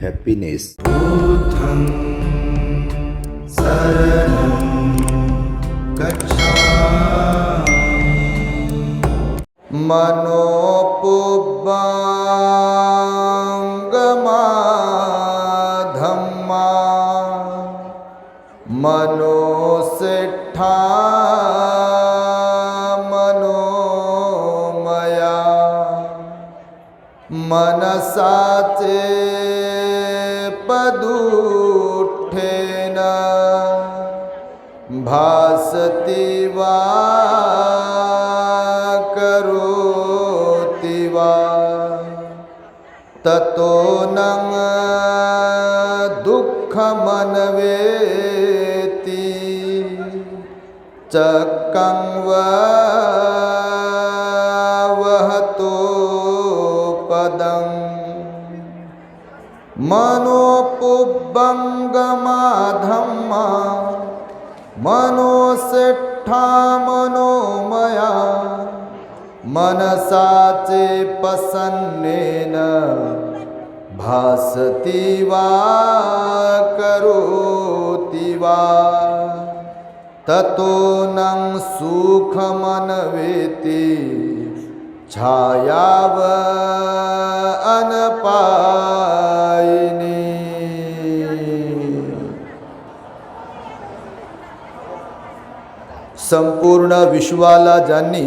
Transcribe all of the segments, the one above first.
happiness. मनोपुब्बाङ्गमाधम्मा ततो न दुःखमन्वेति चक्कं वहतो पदं। मनोपुब्बङ्गमाधम्मा। मनोसेठा मनोमया मनसाचे पसन्नेन भासति वा करोति वा। ततो नं सुखमन्वेति छायाव अनपायिनी। संपूर्ण विश्वाला ज्यांनी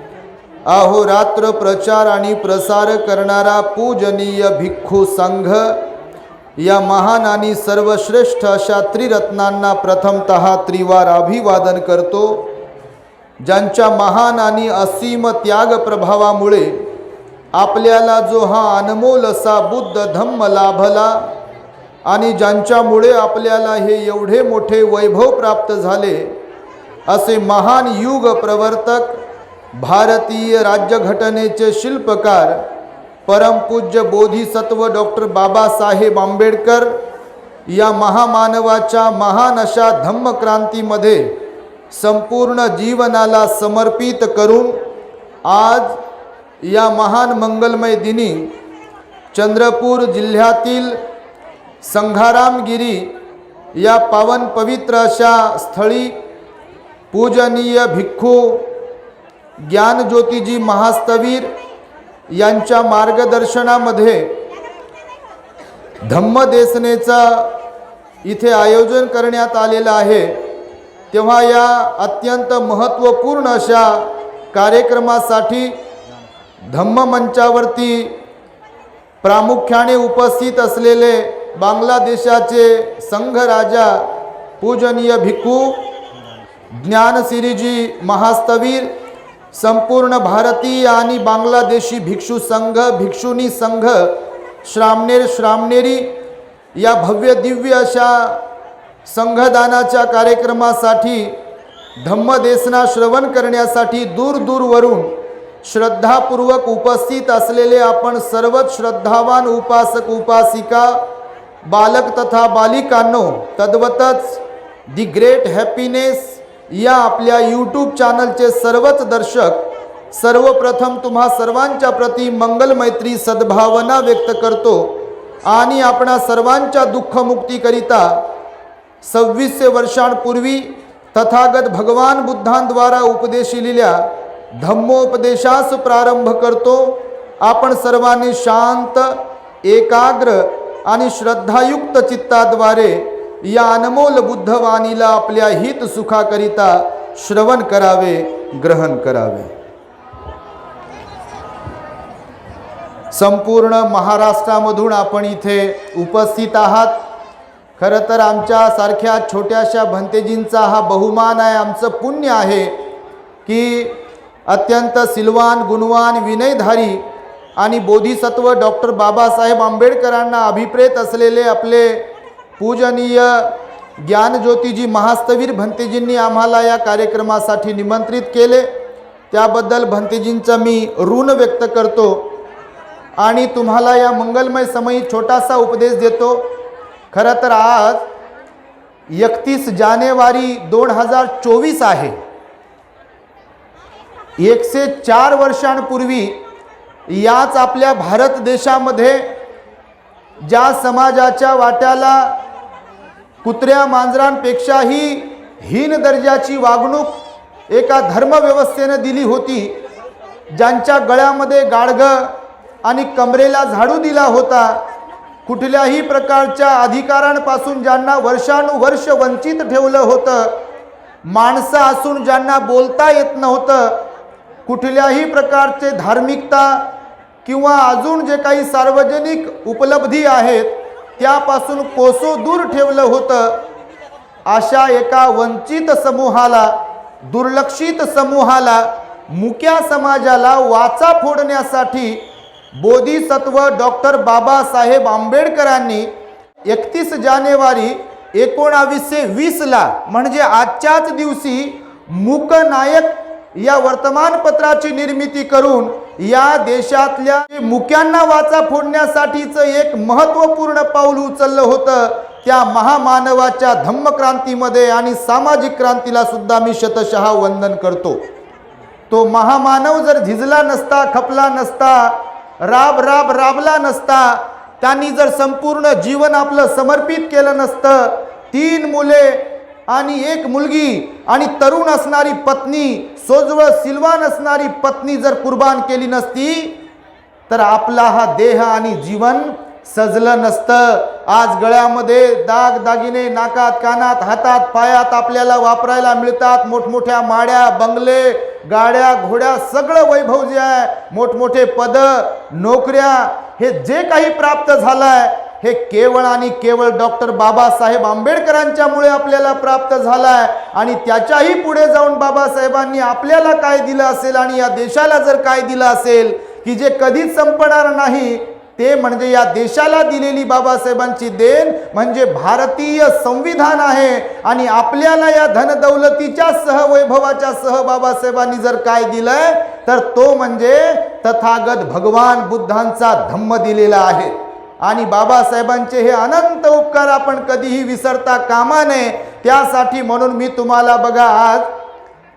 अहोरात्र प्रचार आणि प्रसार करणारा पूजनीय भिक्खू संघ. या महान आणि सर्वश्रेष्ठ अशा त्रिरत्नांना प्रथमत त्रिवार अभिवादन करतो. ज्यांच्या महान आणि असीम त्याग प्रभावामुळे आपल्याला जो हा अनमोल असा बुद्ध धम्म लाभला आणि ज्यांच्यामुळे आपल्याला हे एवढे मोठे वैभव प्राप्त झाले असे महान युग प्रवर्तक भारतीय राज्यघटनेचे शिल्पकार परमपूज्य बोधिसत्व डॉक्टर बाबासाहेब आंबेडकर या महामानवाच्या महान अशा धम्मक्रांतीमध्ये संपूर्ण जीवनाला समर्पित करून आज या महान मंगलमय दिनी चंद्रपूर जिल्ह्यातील संघारामगिरी या पावन पवित्र अशा स्थळी पूजनीय भिक्खू ज्ञानज्योतिजी महास्तवीर यांच्या मार्गदर्शनामध्ये धम्मदेसनेचा इथे आयोजन करण्यात आलेलं आहे. तेव्हा या अत्यंत महत्त्वपूर्ण अशा कार्यक्रमासाठी धम्ममंचावरती प्रामुख्याने उपस्थित असलेले बांगलादेशाचे संघराजा पूजनीय भिक्खू ज्ञानसिरीजी महास्तवीर संपूर्ण भारतीय आणि बांगलादेशी भिक्षू संघ भिक्षुनी संघ श्रामनेर श्रामनेरी या भव्य दिव्य अशा संघदानाच्या कार्यक्रमासाठी धम्मदेसना श्रवण करण्यासाठी दूर दूरवरून श्रद्धापूर्वक उपस्थित असलेले आपण सर्वच श्रद्धावान उपासक उपासिका बालक तथा बालिकांनो तद्वतच दी ग्रेट हॅपीनेस या आपल्या यूट्यूब चॅनलचे सर्वच दर्शक सर्वप्रथम तुम्हा सर्वांच्या प्रती मंगलमैत्री सद्भावना व्यक्त करतो आणि आपणा सर्वांच्या दुःखमुक्तीकरिता सव्वीसशे वर्षांपूर्वी तथागत भगवान बुद्धांद्वारा उपदेशिलेल्या धम्मोपदेशास प्रारंभ करतो. आपण सर्वांनी शांत एकाग्र आणि श्रद्धायुक्त चित्ताद्वारे या अनमोल बुद्धवाणीला आपल्या हित सुखाकरिता श्रवण करावे ग्रहण करावे. संपूर्ण महाराष्ट्रामधून आपण इथे उपस्थित आहात. खरं तर आमच्यासारख्या छोट्याशा भंतेजींचा हा बहुमान आहे आमचं पुण्य आहे की अत्यंत सिलवान गुणवान विनयधारी आणि बोधिसत्व डॉक्टर बाबासाहेब आंबेडकरांना अभिप्रेत असलेले आपले पूजनीय ज्ञानज्योतिजी महास्तवीर भंतेजींनी आम्हाला या कार्यक्रमासाठी निमंत्रित केले. त्याबद्दल भंतेजींचं मी ऋण व्यक्त करतो आणि तुम्हाला या मंगलमय समयी छोटासा उपदेश देतो. खरं तर आज एकतीस जानेवारी दोन हजार चोवीस आहे. एकशे चार वर्षांपूर्वी याच आपल्या भारत देशामध्ये ज्या समाजाच्या वाट्याला कुत्र्या मांजरांपेक्षाही हीन दर्जाची वागणूक एका धर्मव्यवस्थेनं दिली होती. ज्यांच्या गळ्यामध्ये गाडगं आणि कमरेला झाडू दिला होता कुठल्याही प्रकारच्या अधिकारांपासून ज्यांना वर्षानुवर्ष वंचित ठेवलं होतं माणसं असून ज्यांना बोलता येत नव्हतं कुठल्याही प्रकारचे धार्मिकता किंवा अजून जे काही सार्वजनिक उपलब्धी आहेत त्यापासून कोसो दूर ठेवलं होतं. अशा एका वंचित समूहाला दुर्लक्षित समूहाला मुक्या समाजाला वाचा फोडण्यासाठी बोधिसत्व डॉक्टर बाबासाहेब आंबेडकरांनी एकतीस जानेवारी एकोणावीसशे वीसला म्हणजे आजच्याच दिवशी मूकनायक या वर्तमानपत्राची निर्मिती करून या देशातल्या मुक्यांना वाचा फोडण्यासाठीचं एक महत्त्वपूर्ण पाऊल उचललं होतं. त्या महामानवाच्या धम्मक्रांतीमध्ये आणि सामाजिक क्रांतीला सुद्धा मी शतशः वंदन करतो. तो महामानव जर झिजला नसता खपला नसता राब राब राबला नसता त्यांनी जर संपूर्ण जीवन आपलं समर्पित केलं नसतं तीन मुले आणि एक मुलगी आणि तरुण असणारी पत्नी सोजवळ सिलवान असणारी पत्नी जर कुर्बान केली नसती तर आपला हा देह आणि जीवन सजलं नसतं. आज गळ्यामध्ये दाग दागिने नाकात कानात हातात पायात आपल्याला वापरायला मिळतात. मोठमोठ्या माड्या बंगले गाड्या घोड्या सगळं वैभव जे आहे. मोठमोठे पद नोकऱ्या हे जे काही प्राप्त झालं आहे हे केवळ आणि केवळ डॉक्टर बाबासाहेब आंबेडकरांच्यामुळे आपल्याला प्राप्त झाला आहे आणि त्याच्याही पुढे जाऊन बाबासाहेबांनी आपल्याला काय दिलं असेल आणि या देशाला जर काय दिलं असेल की जे कधीच संपणार नाही ते म्हणजे या देशाला दिलेली बाबासाहेबांची देण म्हणजे भारतीय संविधान आहे. आणि आपल्याला या धनदौलतीच्या सहवैभवाच्या सह बाबासाहेबांनी जर काय दिलंय तर तो म्हणजे तथागत भगवान बुद्धांचा धम्म दिलेला आहे. आणि बाबासाहेबांचे हे अनंत उपकार आपण कधीही विसरता कामा नये. त्यासाठी म्हणून मी तुम्हाला बघा आज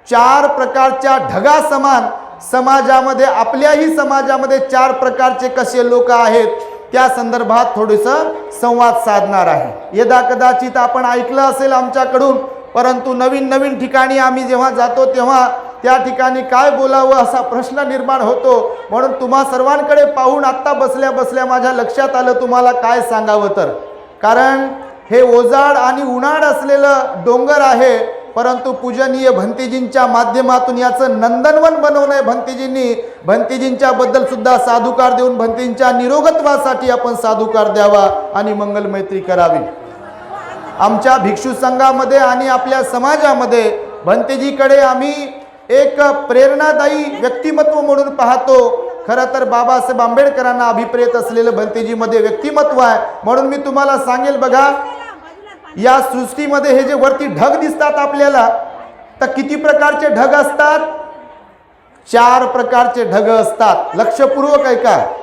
चार प्रकारच्या ढगा समान समाजामध्ये आपल्याही समाजामध्ये चार प्रकारचे कसे लोक आहेत त्या संदर्भात थोडंसं संवाद साधणार आहे. यदा कदाचित आपण ऐकलं असेल आमच्याकडून परंतु नवीन नवीन ठिकाणी आम्ही जेव्हा जातो तेव्हा त्या ठिकाणी काय बोलावं असा प्रश्न निर्माण होतो. म्हणून तुम्हा सर्वांकडे पाहून आत्ता बसल्या बसल्या माझ्या लक्षात आलं तुम्हाला काय सांगावं तर. कारण हे ओजाड आणि उन्हाळ असलेलं डोंगर आहे. परंतु पूजनीय भंतीजींच्या माध्यमातून याचं नंदनवन बनवणं आहे भंतीजींनी. भंतेजींच्या बद्दल सुद्धा साधुकार देऊन भंतींच्या निरोगत्वासाठी आपण साधुकार द्यावा आणि मंगल मैत्री करावी. आमच्या भिक्षू संघामध्ये आणि आपल्या समाजामध्ये भंतेजीकडे आम्ही एक प्रेरणादायी व्यक्तिमत्व म्हणून पाहतो. खरं तर बाबासाहेब आंबेडकरांना अभिप्रेत असलेलं भंतेजीमध्ये व्यक्तिमत्व आहे. म्हणून मी तुम्हाला सांगेल बघा या सृष्टीमध्ये हे जे वरती ढग दिसतात आपल्याला तर किती प्रकारचे ढग असतात? चार प्रकारचे ढग असतात. लक्षपूर्वक आहे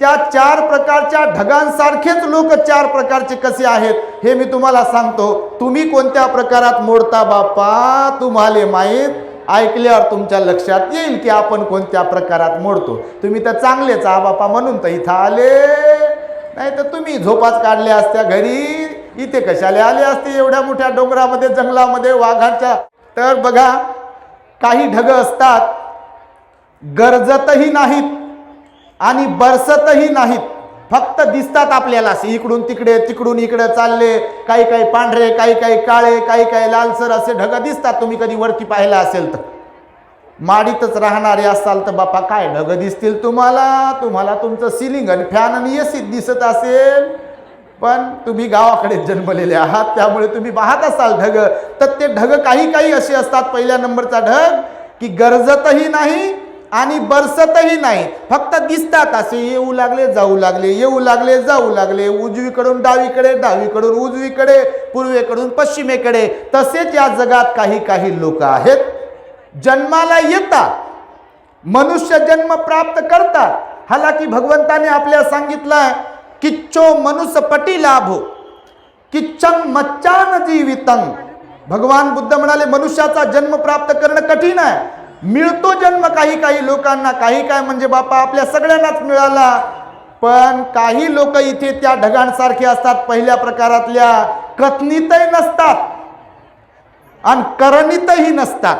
त्या चार प्रकारच्या ढगांसारखेच लोक चार प्रकारचे कसे आहेत हे मी तुम्हाला सांगतो. तुम्ही कोणत्या प्रकारात मोडता बाप्पा? तुम्हाला माहीत ऐकल्यावर तुमच्या लक्षात येईल की आपण कोणत्या प्रकारात मोडतो. तुम्ही तर चांगलेच आ बापा म्हणून तर इथं आले. नाही तर तुम्ही झोपाच काढल्या असत्या घरी. इथे कशाले आले असते एवढ्या मोठ्या डोंगरामध्ये जंगलामध्ये वाघाच्या? तर बघा काही ढग असतात गरजतही नाहीत आणि बरसतही नाहीत. फक्त दिसतात आपल्याला. असे इकडून तिकडे तिकडून इकडे चालले. काही काही पांढरे काही काही काळे काही काही लालसर असे ढग दिसतात. तुम्ही कधी वरती पाहिला असेल तर. माडीतच राहणारे असाल तर बापा काय ढग दिसतील तुम्हाला? तुम्हाला तुमचं सिलिंग आणि फॅन आणि एसीत दिसत असेल. पण तुम्ही गावाकडे जन्मलेले आहात त्यामुळे तुम्ही पाहत असाल ढग. तर ते ढग काही काही असे असतात पहिल्या नंबरचा ढग की गरजतही नाही आणि बरसतही नाही. फक्त दिसतात असे येऊ लागले जाऊ लागले येऊ लागले जाऊ लागले उजवीकडून डावीकडे डावीकडून उजवीकडे पूर्वेकडून पश्चिमेकडे. तसेच या जगात काही काही लोक आहेत जन्माला येतात मनुष्य जन्म प्राप्त करतात. हालाकी भगवंताने आपल्या सांगितलं किच्चो मनुष्यपटी लाभो किच्चन मच्चान जीवितं भगवान बुद्ध म्हणाले मनुष्याचा जन्म प्राप्त करणं कठीण आहे मिळतो जन्म काही काही लोकांना काही काय म्हणजे बापा आपल्या सगळ्यांनाच मिळाला. पण काही लोक इथे त्या ढगांसारखे असतात पहिल्या प्रकारातल्या. कथनीतही नसतात. आणि करणीतही नसतात.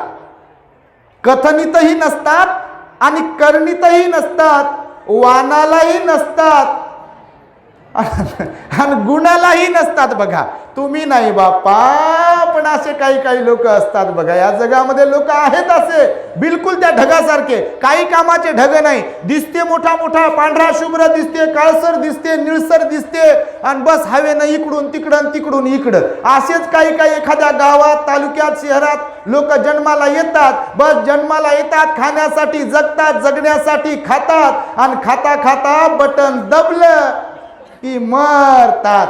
कथनीतही नसतात आणि करणीतही नसतात. वानालाही नसतात. आणि गुणालाही नसतात बघा. तुम्ही नाही बापा पण असे काही काही लोक असतात बघा. या जगामध्ये लोक आहेत असे. बिलकुल त्या ढगासारखे. काही कामाचे ढग नाही. दिसते मोठा मोठा पांढरा शुभ्र दिसते काळसर दिसते निळसर दिसते. आणि बस हवेनं इकडून तिकडं तिकडून इकडं. असेच काही काही एखाद्या गावात तालुक्यात शहरात लोक जन्माला येतात. बस जन्माला येतात खाण्यासाठी जगतात जगण्यासाठी खातात. आणि खाता खाता बटन दबलं. की मरतात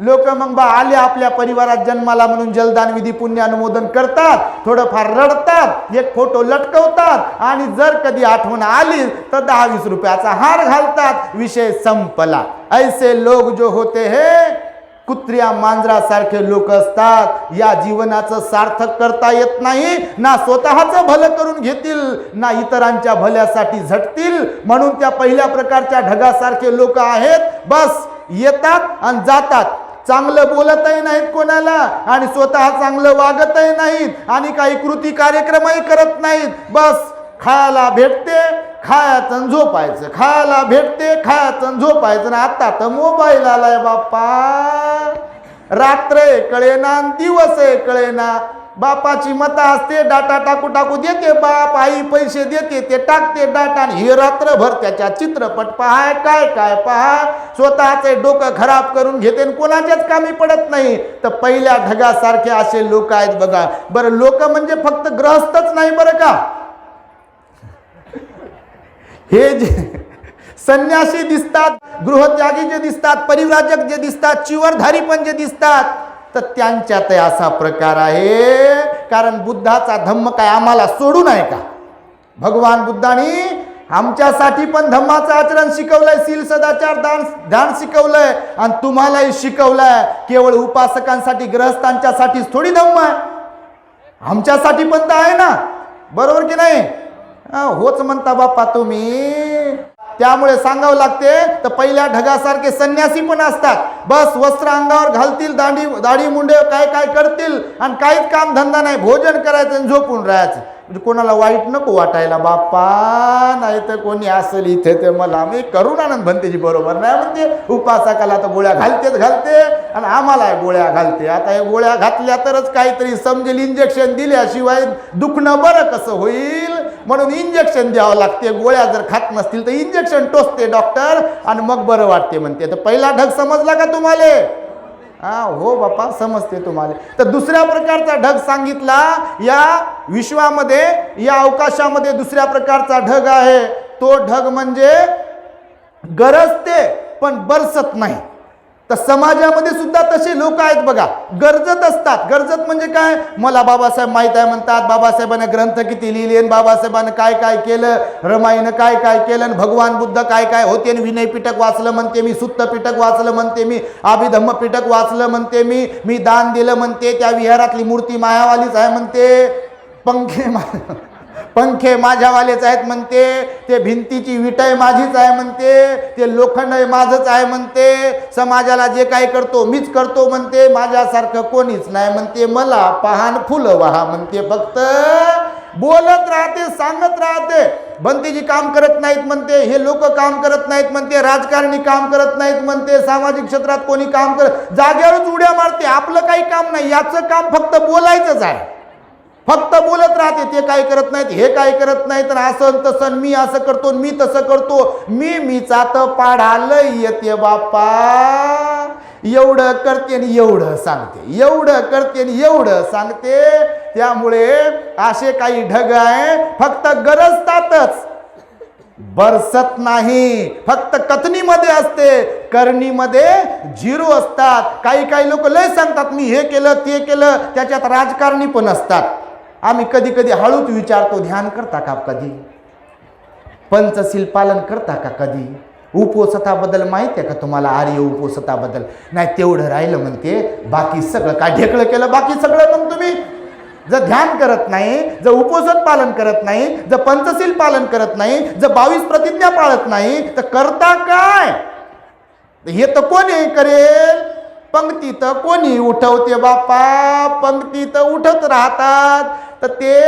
लोक मग बा आले आपल्या परिवारात जन्माला म्हणून जलदान विधी पुण्य अनुमोदन करतात. थोडंफार रडतात. एक फोटो लटकवतात. आणि जर कधी आठवण आली तर दहा वीस रुपयाचा हार घालतात. विषय संपला. ऐसे लोक जो होते हे कुत्र्या मांजरासारखे लोक असतात. या जीवनाचं सार्थक करता येत नाही. ना स्वतःचं भलं करून घेतील ना इतरांच्या भल्यासाठी झटतील. म्हणून त्या पहिल्या प्रकारच्या ढगासारखे लोक आहेत. बस येतात आणि जातात. चांगलं बोलतही नाहीत कोणाला आणि स्वतः चांगलं वागतही नाहीत आणि काही कृती कार्यक्रमही करत नाहीत. बस खायला भेटते खायचं झोपायचं. खायला भेटते खायचं झोपायचं. ना आता तर मोबाईल आलाय बाप्पा. रात्र आहे कळेना आणि दिवस आहे कळेना. बापाची मता असते डाटा टाकू टाकू देते बाप. आई पैसे देते ते टाकते डाटा. आणि हे रात्रभर त्याच्या चित्रपट पहाय काय काय पहा. स्वतःचे डोकं खराब करून घेते आणि कोणाच्याच कामी पडत नाही. तर पहिल्या ढगासारखे असे लोक आहेत बघा. बरं लोक म्हणजे फक्त ग्रहस्थच नाही बरं का? हे जे संन्यासी दिसतात गृहत्यागी जे दिसतात परिव्राजक जे दिसतात चिवरधारी पण जे दिसतात तर त्यांच्यात असा प्रकार आहे. कारण बुद्धाचा धम्म काय आम्हाला सोडून आहे का? भगवान बुद्धानी आमच्यासाठी पण धम्माचं आचरण शिकवलंय सील सदाचार दान ध्यान शिकवलंय आणि तुम्हालाही शिकवलंय. केवळ उपासकांसाठी ग्रहस्थांच्यासाठीच थोडी धम्म आहे. आमच्यासाठी पण तर आहे ना. बरोबर की नाही? होच म्हणता बाप्पा तुम्ही. त्यामुळे सांगावं लागते तर पहिल्या ढगासारखे संन्यासी पण असतात. बस वस्त्र अंगावर घालतील दांडी दाढी मुंडे काय काय करतील आणि काहीच काम धंदा नाही भोजन करायचं आणि झोपून राहायचं. म्हणजे कोणाला वाईट नको वाटायला बाप्पा नाही तर कोणी असेल इथे ते मला मी करून आनंद भंतेजी बरोबर. नाही म्हणते उपासाकाला तर गोळ्या घालतेच घालते आणि आम्हाला गोळ्या घालते. आता हे गोळ्या घातल्या तरच काहीतरी समजेल इंजेक्शन दिल्याशिवाय दुखणं बरं कसं होईल? म्हणून इंजेक्शन द्यावं लागते. गोळ्या जर खात नसतील तर इंजेक्शन टोचते डॉक्टर आणि मग बरं वाटते म्हणते. तर पहिला ढग समजला का तुम्हाला? हा हो बापा समजते तुम्हाला. तर दुसऱ्या प्रकारचा ढग सांगितला या विश्वामध्ये या अवकाशामध्ये दुसऱ्या प्रकारचा ढग आहे. तो ढग म्हणजे गरजते पण बरसत नाही. तर समाजामध्ये सुद्धा तसे लोक आहेत बघा. गरजत असतात. गरजत म्हणजे काय? मला बाबासाहेब माहीत आहे म्हणतात. बाबासाहेबांनी ग्रंथ किती लिहिले आणि बाबासाहेबांनी काय काय केलं? रमाईनं काय काय केलं आणि भगवान बुद्ध काय काय होते आणि विनय पिटक वाचलं म्हणते मी सुत्त पिटक वाचलं म्हणते मी अभिधम्म पिटक वाचलं म्हणते मी मी दान दिलं म्हणते त्या विहारातली मूर्ती मायावालीच आहे म्हणते. पंखे मा पंखे माझ्यावालेच आहेत म्हणते ते भिंतीची विटय माझीच आहे म्हणते ते लोखंड आहे माझंच आहे म्हणते समाजाला जे काय करतो मीच करतो म्हणते माझ्यासारखं कोणीच नाही म्हणते मला पहान फुलं वाहा म्हणते फक्त बोलत राहते सांगत राहते. बंतीजी काम करत नाहीत म्हणते हे लोक काम करत नाहीत म्हणते राजकारणी काम करत नाहीत म्हणते सामाजिक क्षेत्रात कोणी काम करत जागेवरच उड्या मारते आपलं काही काम नाही याचं काम फक्त बोलायचंच आहे. फक्त बोलत राहते ते काय करत नाहीत हे काय करत नाहीत तर असं तसं मी असं करतो मी तसं करतो. मी मीचा तर पाडालं येते बाप्पा. एवढं करते आणि एवढं सांगते एवढं करते आणि एवढं सांगते. त्यामुळे असे काही ढग आहे फक्त गरजतातच बरसत नाही फक्त कथनीमध्ये असते करणीमध्ये झिरो असतात. काही काही लोक लय सांगतात मी हे केलं ते केलं त्याच्यात राजकारणी पण असतात. आम्ही कधी कधी हळूच विचारतो ध्यान करता का कधी? पंचशील पालन करता का कधी? उपोसताबद्दल माहिती आहे का तुम्हाला? आर्य उपोसताबद्दल. नाही तेवढं राहिलं म्हणते बाकी सगळं काय ढेकळं केलं? बाकी सगळं मग तुम्ही जर ध्यान करत नाही जर उपोषण पालन करत नाही जर पंचशील पालन करत नाही जर बावीस प्रतिज्ञा पाळत नाही तर करता काय? हे तर कोणी करेल? पंक्तीत कोणी उठवते बापा पंक्ती तर उठत राहतात. तर ते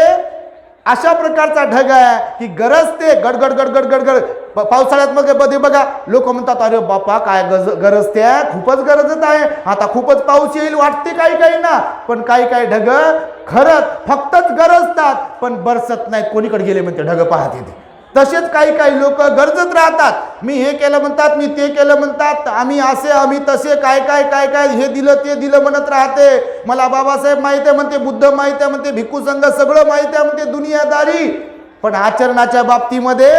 अशा प्रकारचा ढग आहे. की गरजते गडगड गडगड गडगड. पावसाळ्यात मग मध्ये बघा लोक म्हणतात अरे बापा काय गज गरजते खूपच गरजच आहे. आता खूपच पाऊस येईल वाटते काही काही ना. पण काही काही ढग खरंच फक्तच गरजतात. पण बरसत नाहीत कोणीकडे गेले म्हणते ढग पाहत येते. तसेच काही काही लोक गरजत राहतात. मी हे केलं म्हणतात मी ते केलं म्हणतात आम्ही असे आम्ही तसे काय काय काय काय हे दिलं ते दिलं म्हणत राहते. मला बाबासाहेब माहिती आहे म्हणते बुद्ध माहिती आहे म्हणते भिक्खू संघ सगळं माहिती आहे म्हणते दुनियादारी. पण आचरणाच्या बाबतीमध्ये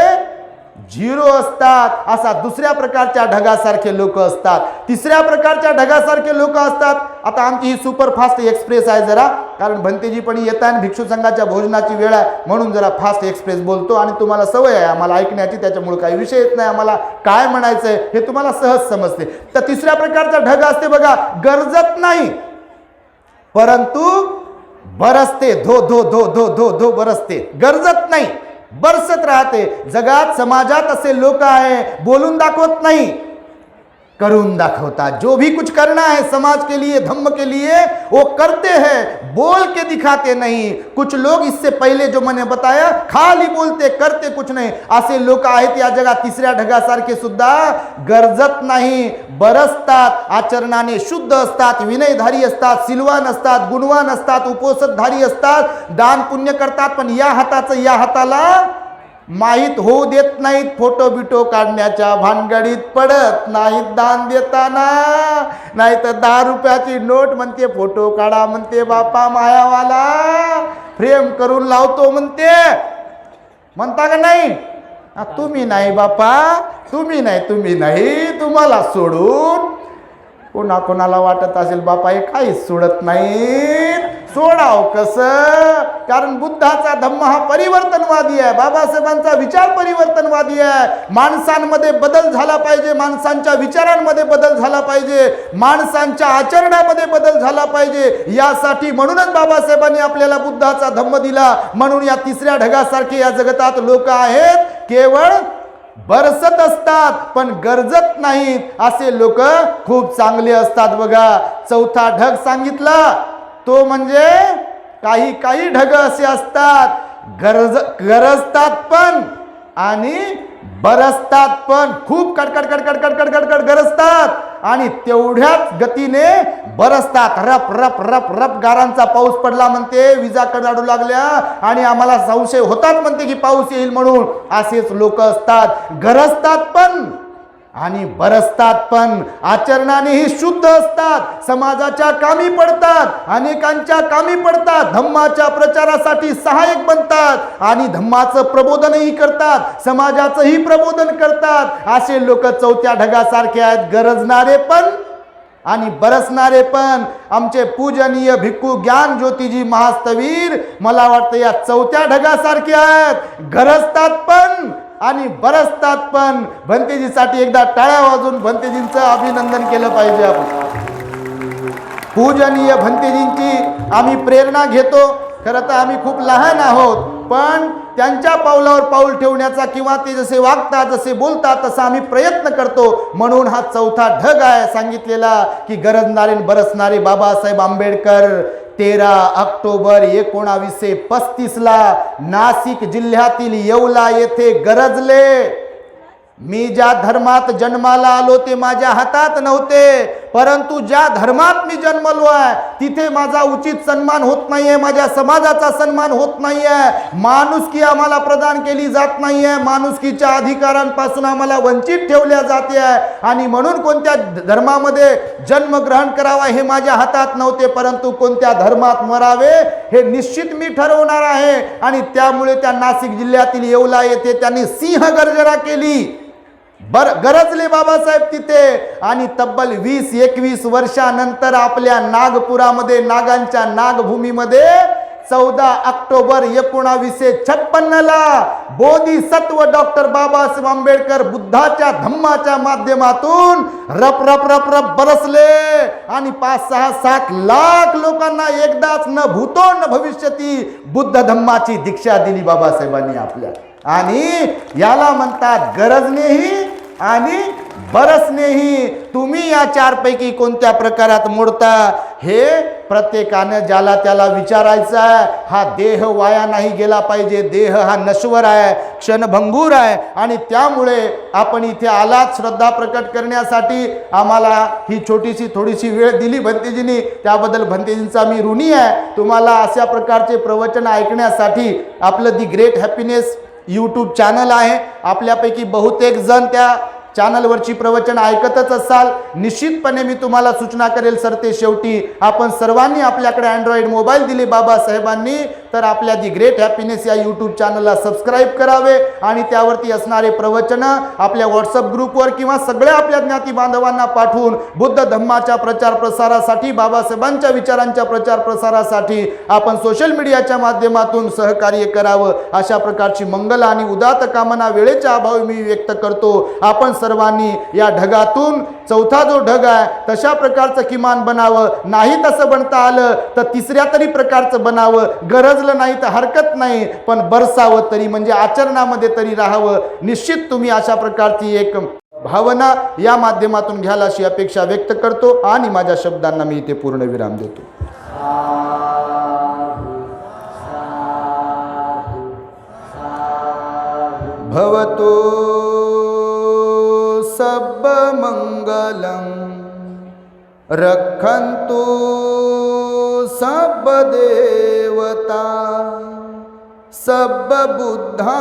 झिरो असतात. असा दुसऱ्या प्रकारच्या ढगासारखे लोक असतात. तिसऱ्या प्रकारच्या ढगासारखे लोक असतात. आता आमची ही सुपरफास्ट एक्सप्रेस आहे जरा. कारण भंतेजी पण येत आहे भिक्षू संघाच्या भोजनाची वेळ आहे. म्हणून जरा फास्ट एक्सप्रेस बोलतो. आणि तुम्हाला सवय आहे आम्हाला ऐकण्याची. त्याच्यामुळे काही विषय येत नाही आम्हाला. काय म्हणायचं आहे हे तुम्हाला सहज समजते. तर तिसऱ्या प्रकारचा ढग असते बघा. गरजत नाही. परंतु बरसते. धो धो धो धो धो धो बरसते. गरजत नाही. बरसत राहते. जगात समाजात असे लोक आहे बोलून दाखवत नाही. करून दाखवता जो भी कुछ करना है समाज के लिए, धम्म के लिए, वो करते हैं, बोल के दिखाते नहीं। कुछ लोग इससे पहले जो मैंने बताया, खाली बोलते, करते कुछ नाही। असे लोक आहेत या जगात तिसऱ्या ढगासारखे सुद्धा, गरजत नाही, बरसतात, आचरणाने शुद्ध असतात, विनयधारी असतात, सिलवान असतात, गुणवान असतात, उपोषधधारी असतात, दान पुण्य करतात, पण या हाताचं या हाताला माहीत होऊ देत नाहीत फोटो बिटो काढण्याच्या भानगडीत पडत नाहीत दान देताना. नाही तर दहा रुपयाची नोट म्हणते फोटो काढा म्हणते बापा मायावाला फ्रेम करून लावतो म्हणते. म्हणता का नाही? तुम्ही नाही बापा तुम्ही नाही तुम्ही नाही तुम्हाला सोडून कोणा कोणाला वाटत असेल बापा हे काहीच सोडत नाहीत. सोडाव कसं? कारण बुद्धाचा धम्म हा परिवर्तनवादी आहे. बाबासाहेबांचा विचार परिवर्तनवादी आहे. माणसांमध्ये बदल झाला पाहिजे. माणसांच्या विचारांमध्ये बदल झाला पाहिजे. माणसांच्या आचरणामध्ये बदल झाला पाहिजे. यासाठी म्हणूनच बाबासाहेबांनी आपल्याला बुद्धाचा धम्म दिला. म्हणून या तिसऱ्या ढगासारखे या जगतात लोक आहेत. केवळ बरसत असतात पण गरजत नाहीत. असे लोक खूप चांगले असतात बघा. चौथा ढग सांगितला. तो म्हणजे काही काही ढग असे असतात. गरज गरजतात पण आणि बरसतात पण. खूप कडकड कडकड कडकड कडकड गरजतात आणि तेवढ्याच गतीने बरसतात. रप रप रप रप गारांचा पाऊस पडला म्हणते विजा कडाडू लागल्या आणि आम्हाला संशय होतात म्हणते की पाऊस येईल म्हणून. असेच लोक असतात. गरजतात पण आणि बरसतात पण. आचरणानेही शुद्ध असतात. समाजाच्या कामी पडतात. अनेकांच्या कामी पडतात. धम्माच्या प्रचारासाठी सहाय्यक बनतात. आणि धम्माचं प्रबोधनही करतात. समाजाचंही प्रबोधन करतात. असे लोक चौथ्या ढगासारखे आहेत. गरजणारे पण आणि बरसणारे पण. आमचे पूजनीय भिक्खू ज्ञान ज्योतिजी महास्तवीर मला वाटतं या चौथ्या ढगासारखे आहेत. गरजतात पण. आणि बरसतात पण भंतेजीसाठी एकदा टाळ्या वाजून भंतेजींचं अभिनंदन केलं पाहिजे आपण. पूजनीय भंतेजींची आम्ही प्रेरणा घेतो. खरं तर आम्ही खूप लहान आहोत पण त्यांच्या पावलावर पाऊल ठेवण्याचा किंवा ते जसे वागतात जसे बोलतात तसा आम्ही प्रयत्न करतो. म्हणून हा चौथा ढग आहे सांगितलेला की गरजणारे बरसणारे बाबासाहेब आंबेडकर तेरा ऑक्टोबर एकोणावीसशे पस्तीसला नाशिक जिल्ह्यातील येवला येथे गरजले. मी ज्या धर्मात जन्माला आलो ते माझ्या हातात नव्हते परंतु ज्या धर्मात मी जन्मलो आहे तिथे माझा उचित सन्मान होत नाहीये माझ्या समाजाचा सन्मान होत नाहीये. माणुसकी आम्हाला प्रदान केली जात नाहीये माणुसकीच्या अधिकारांपासून आम्हाला वंचित ठेवल्या जाते. आहे आणि म्हणून कोणत्या धर्मामध्ये जन्म ग्रहण करावा हे माझ्या हातात नव्हते परंतु कोणत्या धर्मात मरावे हे निश्चित मी ठरवणार आहे. आणि त्यामुळे त्या नाशिक जिल्ह्यातील येवला येथे त्यांनी सिंह गर्जना केली. बर गरजले बाबासाहेब तिथे. आणि तब्बल वीस एकवीस वर्षानंतर आपल्या नागपुरामध्ये नागांच्या नागभूमीमध्ये चौदा ऑक्टोबर एकोणावीसशे छप्पन्न ला बोधिसत्व डॉक्टर बाबासाहेब आंबेडकर बुद्धाच्या धम्माच्या माध्यमातून रप रप रप रप बरसले. आणि पाच सहा सात लाख लोकांना एकदाच न भूतो न भविष्यती बुद्ध धम्माची दीक्षा दिली बाबासाहेबांनी आपल्या. आणि याला म्हणतात गरजनेही आणि बरसनेही. तुम्ही या चारपैकी कोणत्या प्रकारात मोडता? हे प्रत्येकानं ज्याला त्याला विचारायचं आहे हा देह वाया नाही गेला पाहिजे. देह हा नश्वर आहे क्षणभंगूर आहे. आणि त्यामुळे आपण इथे आलात श्रद्धा प्रकट करण्यासाठी. आम्हाला ही छोटीशी थोडीशी वेळ दिली भंतेजींनी. त्याबद्दल भंतेजींचा मी ऋणी आहे. तुम्हाला अशा प्रकारचे प्रवचन ऐकण्यासाठी आपलं the great happiness YouTube channel आहे. आपल्यापैकी बहुतेक जण त्या चॅनलवरची प्रवचन ऐकतच असाल निश्चितपणे मी तुम्हाला सूचना करेल सर ते शेवटी आपण सर्वांनी आपल्याकडे अँड्रॉइड मोबाईल दिले बाबासाहेबांनी तर आपल्या दी ग्रेट हॅपीनेस या यूट्यूब चॅनलला सबस्क्राईब करावे आणि त्यावरती असणारे प्रवचनं आपल्या व्हॉट्सअप ग्रुपवर किंवा सगळ्या आपल्या ज्ञाती बांधवांना पाठवून बुद्ध धम्माच्या प्रचार प्रसारासाठी बाबासाहेबांच्या विचारांच्या प्रचार प्रसारासाठी आपण सोशल मीडियाच्या माध्यमातून सहकार्य करावं. अशा प्रकारची मंगल आणि उदात कामना वेळेच्या अभावी मी व्यक्त करतो. आपण सर्वांनी या ढगातून चौथा जो ढग आहे तशा प्रकारचं किमान बनावं. नाही तसं बनता आलं तर तिसऱ्या तरी प्रकारचं बनावं. गरजलं नाही तर हरकत नाही पण बरसावं तरी म्हणजे आचरणामध्ये तरी राहावं. निश्चित तुम्ही अशा प्रकारची एक भावना या माध्यमातून घ्याल अशी अपेक्षा व्यक्त करतो आणि माझ्या शब्दांना मी इथे पूर्ण विराम देतो. भवतो सब मंगलम रक्षन्तु सब देवता सब बुद्धानुभावेन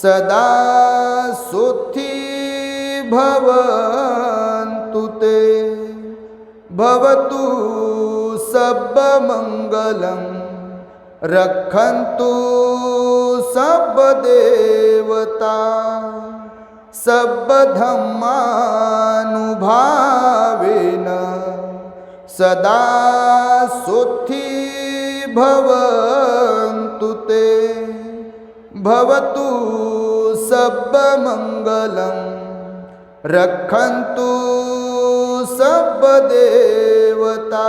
सदा सुखी भवन्तु ते। भवतु सब रखन्तु सब देवता सब धम्मानुभावेन सदा सुखी भवन्तु ते। भवतु सब मंगलम् रक्षन्तु सब देवता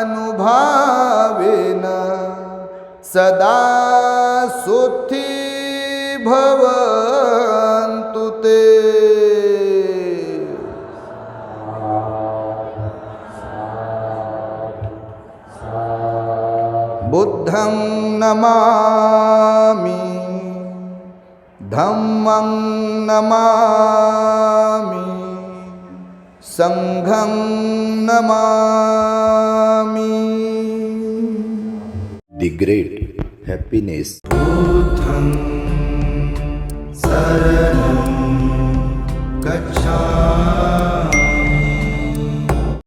सब सदा सुखी भवन्तु ते। बुद्धं नमामि। धम्मं नमामि। सङ्घं नमामि The great happiness. बुद्धं शरणं गच्छामि